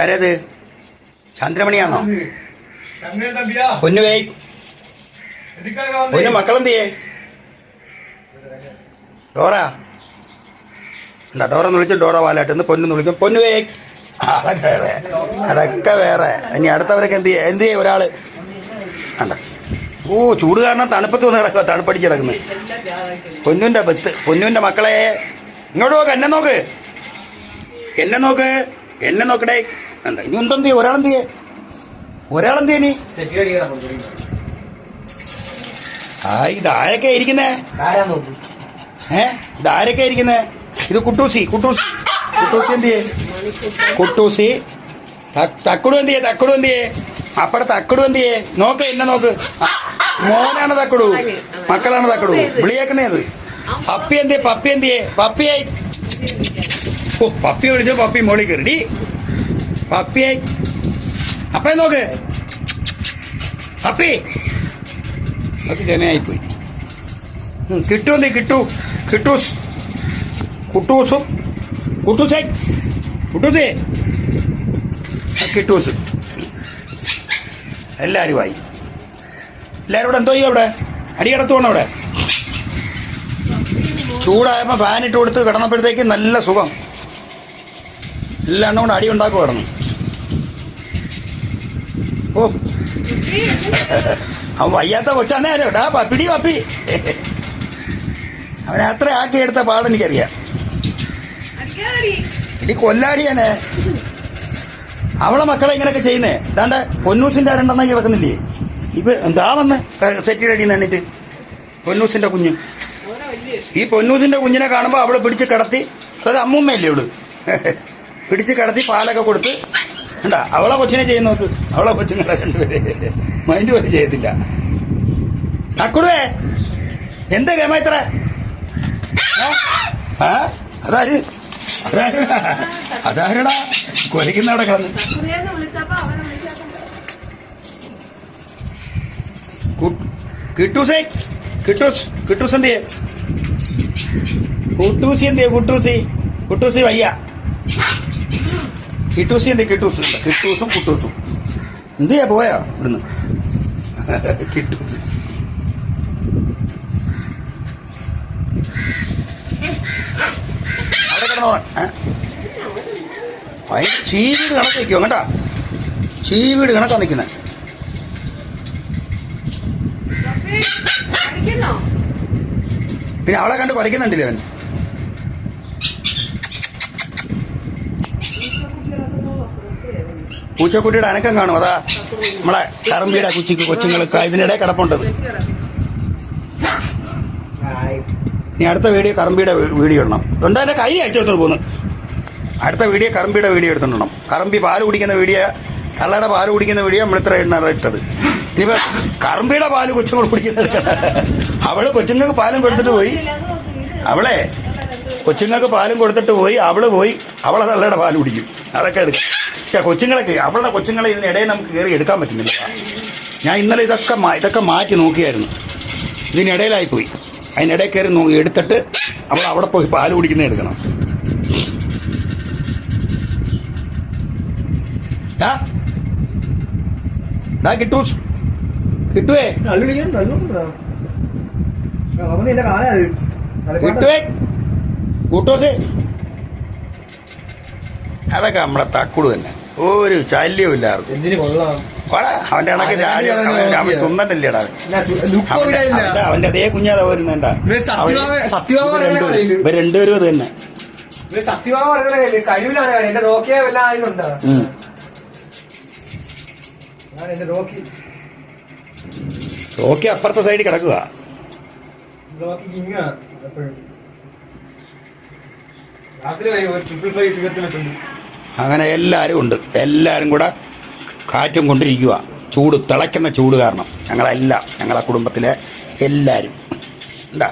ആരത് ചന്ദ്രമണിയാണോ പൊന്നുവേ പൊന്നു മക്കളെന്തിയേ? ഡോറ. എന്താ ഡോറ എന്ന് വിളിച്ചു ഡോറ വാലായിട്ട് ഇന്ന് പൊന്നു വിളിക്കും. പൊന്നുവേ അതൊക്കെ വേറെ. അതൊക്കെ വേറെ. ഇനി അടുത്തവരൊക്കെ എന്ത് ചെയ്യ എന്ത് ചെയ്യും ഒരാൾ? അണ്ട ഓ ചൂട് കാരണം തണുപ്പത്ത് വന്ന് കിടക്കുക തണുപ്പടിച്ച് കിടക്കുന്നത് പൊന്നുവിന്റെ ബത്ത് പൊന്നുവിന്റെ മക്കളെ. ഇങ്ങോട്ട് നോക്ക് എന്നെ നോക്ക്. എന്നെ നോക്ക് എന്നെ നോക്കടേ. എന്താ ഇനി എന്തെന്ത് ചെയ്യും? ഒരാളെന്ത് ചെയ്യേ? ഒരാളെന്ത് ചെയ്യണി ആ ഇതാരൊക്കെ ഇരിക്കുന്നേ? ഏ ഇതാരൊക്കെ ഇരിക്കുന്നേ? ഇത് കുട്ടൂസി കുട്ടൂസി. കുട്ടൂസി എന്ത് ചെയ്യേ? കുട്ടൂസി. തക്കുടു എന്ത് ചെയ്യേ? തക്കുടു എന്ത് ചെയ്യേ? അപ്പടെ തക്കുടു എന്ത് ചെയ്യേ? നോക്ക് എന്നെ നോക്ക്. മോനാണ് തക്കുടു. മക്കളാണ് തക്കുടു. വിളിയേക്കുന്നേത് പപ്പി എന്ത് ചെയ്യേ പപ്പി എന്ത് പപ്പിയായി ഓ പപ്പി വിളിച്ചോ പപ്പി മോളി കയറി. പപ്പിയായി അപ്പേ നോക്ക്. പപ്പി. അത് ജനയായി പോയി കിട്ടൂ നീ കിട്ടൂ. കിട്ടൂസ് കുട്ടൂസും കുട്ടൂസേ കുട്ടൂസേ കിട്ടൂസ് എല്ലാവരും ആയി. എല്ലാവരും ഇവിടെ എന്തോ ചെയ്യും അവിടെ? അടി കിടത്തുവാണ് അവിടെ? ചൂടായപ്പോൾ ഫാൻ ഇട്ട് കൊടുത്ത് കിടന്നപ്പോഴത്തേക്ക് നല്ല സുഖം. എല്ലാം കൊണ്ട് അടി ഉണ്ടാക്കും കിടന്നു ഓ. അവൻ വയ്യാത്ത കൊച്ചാന്നേ ഡാ പപ്പിടി പപ്പി. അവനെ അത്ര ആക്കി എടുത്ത പാടെനിക്കറിയാം ഇടി കൊല്ലാടിയാനെ അവളെ മക്കളെ ഇങ്ങനെയൊക്കെ ചെയ്യുന്നേ. ദാണ്ട പൊന്നൂസിന്റെ രണ്ടെണ്ണം കിടക്കുന്നില്ലേ ഇപ്പൊ എന്താ വന്ന് സെറ്റ് അടിയിൽ എണ്ണിട്ട്? പൊന്നൂസിന്റെ കുഞ്ഞ്. ഈ പൊന്നൂസിന്റെ കുഞ്ഞിനെ കാണുമ്പോൾ അവൾ പിടിച്ച് കിടത്തി അത് അമ്മൂമ്മയല്ലേ അവൾ പിടിച്ച് കിടത്തി പാലൊക്കെ കൊടുത്ത് ഉണ്ടാ അവളെ കൊച്ചിനെ ചെയ്യുന്ന നോക്ക്. അവളെ കൊച്ചുങ്ങളെ രണ്ടുപേരെ. മൈൻഡ് പോലും ചെയ്യത്തില്ല. തക്കുടുവേ എന്ത് ഗമ ഇത്ര? ആ അതാര്? അതാരടാ? അതാരടാ? കൊലയ്ക്കുന്നവിടെ കിടന്ന്. കിട്ടൂസേ? കിട്ടൂസ് കിട്ടൂസ് എന്ത് ചെയ്യേ കുട്ടൂസി എന്ത് കുട്ടൂസി. കുട്ടൂസി വയ്യ. കിട്ടൂസി എന്ത് കിട്ടൂസും. കിട്ടൂസും കുട്ടൂസും. എന്ത് ചെയ്യാ പോയാ ഇവിടുന്ന്? കിട്ടൂസ്. അവിടെ കിടന്നോ ചീവീട് കണക്ക് നിൽക്കുമോ കേട്ടാ ചീവീട് കണക്കാ നിൽക്കുന്നത് പിന്നെ അവളെ കണ്ട് കുറയ്ക്കുന്നുണ്ടല്ലേ അവൻ? പൂച്ചക്കുട്ടിയുടെ അനക്കം കാണും. അതാ നമ്മളെ കറമ്പിയുടെ കുച്ചിക്ക് കൊച്ചുങ്ങൾക്ക് ഇതിനിടെ കിടപ്പുണ്ടത്. ഇനി അടുത്ത വീഡിയോ കറമ്പിയുടെ വീഡിയോ ഇടണം. ഉണ്ടോ എന്റെ കൈ അയച്ചെടുത്തോണ്ട് പോകുന്നു അടുത്ത വീഡിയോ കറമ്പിയുടെ വീഡിയോ എടുത്തോണ്ടണം കറമ്പി പാൽ കുടിക്കുന്ന വീഡിയോ തള്ളയുടെ പാൽ കുടിക്കുന്ന വീഡിയോ നമ്മൾ ഇത്ര എണ്ണ ഇട്ടത്. ഇനിയിപ്പോ കറമ്പിയുടെ പാൽ കൊച്ചുങ്ങൾ കുടിക്കുന്നത് അവൾ കൊച്ചുങ്ങൾക്ക് പാലും കൊടുത്തിട്ട് പോയി. അവളെ കൊച്ചുങ്ങൾക്ക് പാലും കൊടുത്തിട്ട് പോയി അവൾ പോയി അവളെ തള്ളയുടെ പാൽ കുടിക്കും. അതൊക്കെ എടുക്കും. പക്ഷെ കൊച്ചുങ്ങളൊക്കെ അവളുടെ കൊച്ചുങ്ങളെ ഇതിനിടയിൽ നമുക്ക് കയറി എടുക്കാൻ പറ്റുന്നില്ല. ഞാൻ ഇന്നലെ ഇതൊക്കെ ഇതൊക്കെ മാറ്റി നോക്കിയായിരുന്നു. ഇതിനിടയിലായി പോയി. അതിനിടയിൽ കയറി നോക്കി എടുത്തിട്ട് അവൾ അവിടെ പോയി പാൽ കുടിക്കുന്ന എടുക്കണം. കിട്ടൂ. കിട്ടുവേ? കിട്ടുവേ? കൂട്ടോസേ. അതൊക്കെ നമ്മളെ തക്കുട് തന്നെ. ഒരു ശല്യവും ഇല്ല ആർക്കും. അവന്റെ കണക്ക് രാജ അവൻ. അവന്റെ അതേ കുഞ്ഞാതാ വരുന്നേണ്ടാ. ഇവർ രണ്ടുപേരും അത് തന്നെ. റോക്കി ഓക്കെ അപ്പുറത്തെ സൈഡിൽ കിടക്കുക റോക്കി കിങ്ങാ എപ്പോഴും. അങ്ങനെ എല്ലാവരും ഉണ്ട്. എല്ലാവരും കൂടെ കാറ്റും കൊണ്ടിരിക്കുക ചൂട് തിളയ്ക്കുന്ന ചൂട് കാരണം ഞങ്ങളെല്ലാം ഞങ്ങളെ കുടുംബത്തിലെ എല്ലാവരും എന്താ